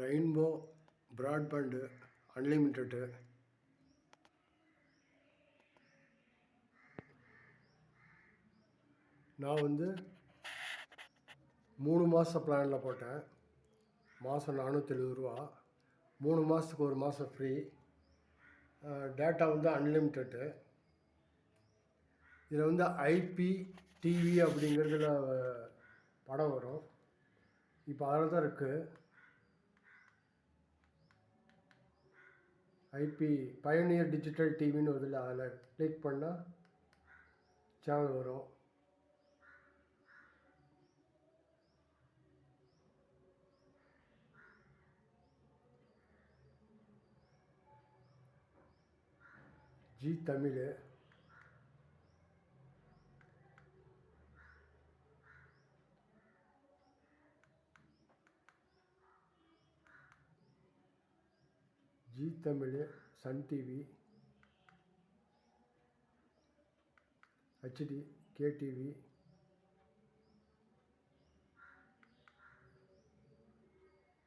Rainbow broadband அன்லிமிட்டெட்டு. நான் வந்து மூணு மாத பிளானில் போட்டேன். மாதம் நானூற்றி எழுபது ரூபா. மூணு மாதத்துக்கு ஒரு மாதம் ஃப்ரீ டேட்டா வந்து அன்லிமிட்டெட்டு இதில் வந்து ஐபி டிவி அப்படிங்கிறதுல படம் வரும். இப்போ அதில் தான் இருக்குது ஐபி பயணியர் டிஜிட்டல் டிவின்னு வருதுல்ல அதில் கிளிக் பண்ணால் சேனல் வரும். Zee Tamil. Zee Tamil Sun TV HD KTV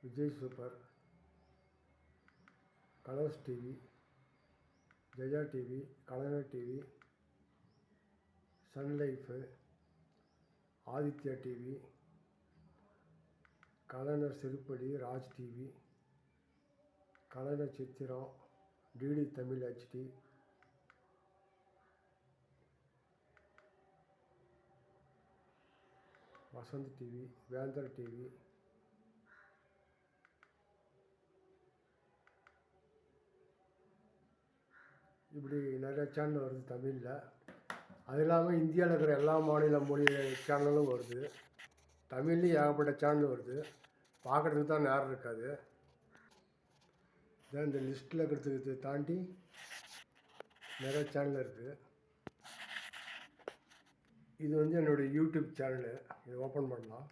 Vijay super Colors TV Jaya TV Kalaignar TV Sun life Aditya TV Kalaignar சிறுப்படி Raj TV கலன சித்திரம் DD Tamil HD Vasanth TV Vendhar TV இப்படி நிறைய channel வருது தமிழில். அது இல்லாமல் இந்தியாவில் இருக்கிற எல்லா மாநில மொழி சேனலும் வருது. தமிழ்லேயும் ஏகப்பட்ட சேனல் வருது. பார்க்குறதுக்கு தான் நேரம் இருக்காது. இதான் இந்த லிஸ்ட்டில் இருக்கிறதுக்கு தாண்டி நிறைய சேனல் இருக்குது இது வந்து என்னுடைய யூடியூப் சேனலு இதை ஓப்பன் பண்ணலாம்.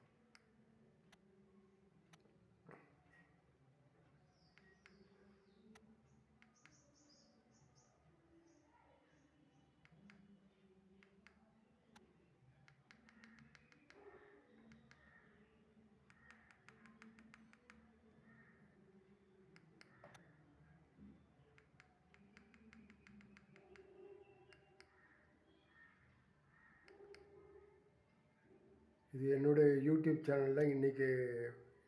இது என்னுடைய யூடியூப் சேனலில் இன்றைக்கி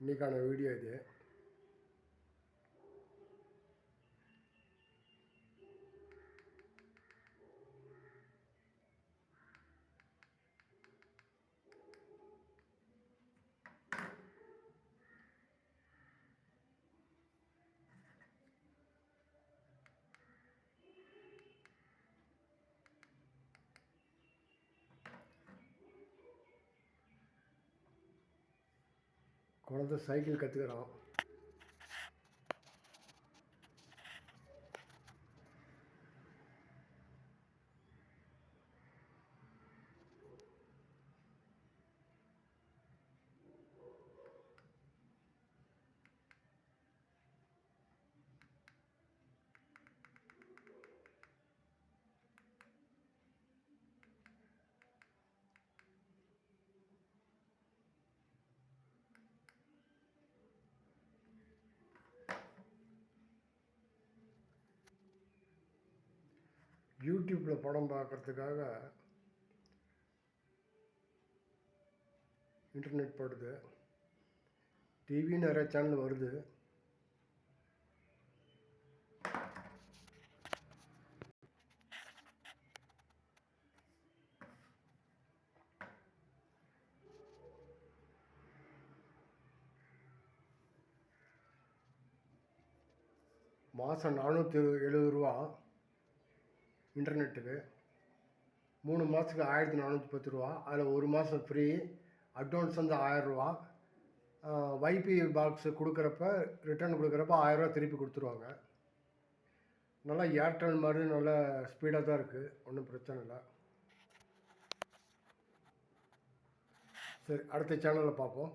இன்றைக்கான வீடியோ இது. குழந்த சைக்கிள் கற்றுக்குறான் யூடியூப்பில் படம் பார்க்குறதுக்காக இன்டர்நெட் போடுது. டிவி நிறைய சேனல் வருது. மாதம் நானூற்றி எழுபது ரூபா. இன்டர்நெட்டுக்கு. மூணு மாதத்துக்கு ஆயிரத்தி நானூற்றி பத்து ரூபா. அதில் ஒரு மாதம் ஃப்ரீ அட்வான்ஸ் வந்து ஆயரூவா வைபி பாக்ஸு கொடுக்குறப்ப ரிட்டர்ன் கொடுக்குறப்ப ஆயரூவா திருப்பி கொடுத்துருவாங்க. நல்லா ஏர்டெல் மாதிரி நல்லா ஸ்பீடாக தான் இருக்குது ஒன்றும் பிரச்சனை இல்லை. சரி அடுத்த சேனலில் பார்ப்போம்.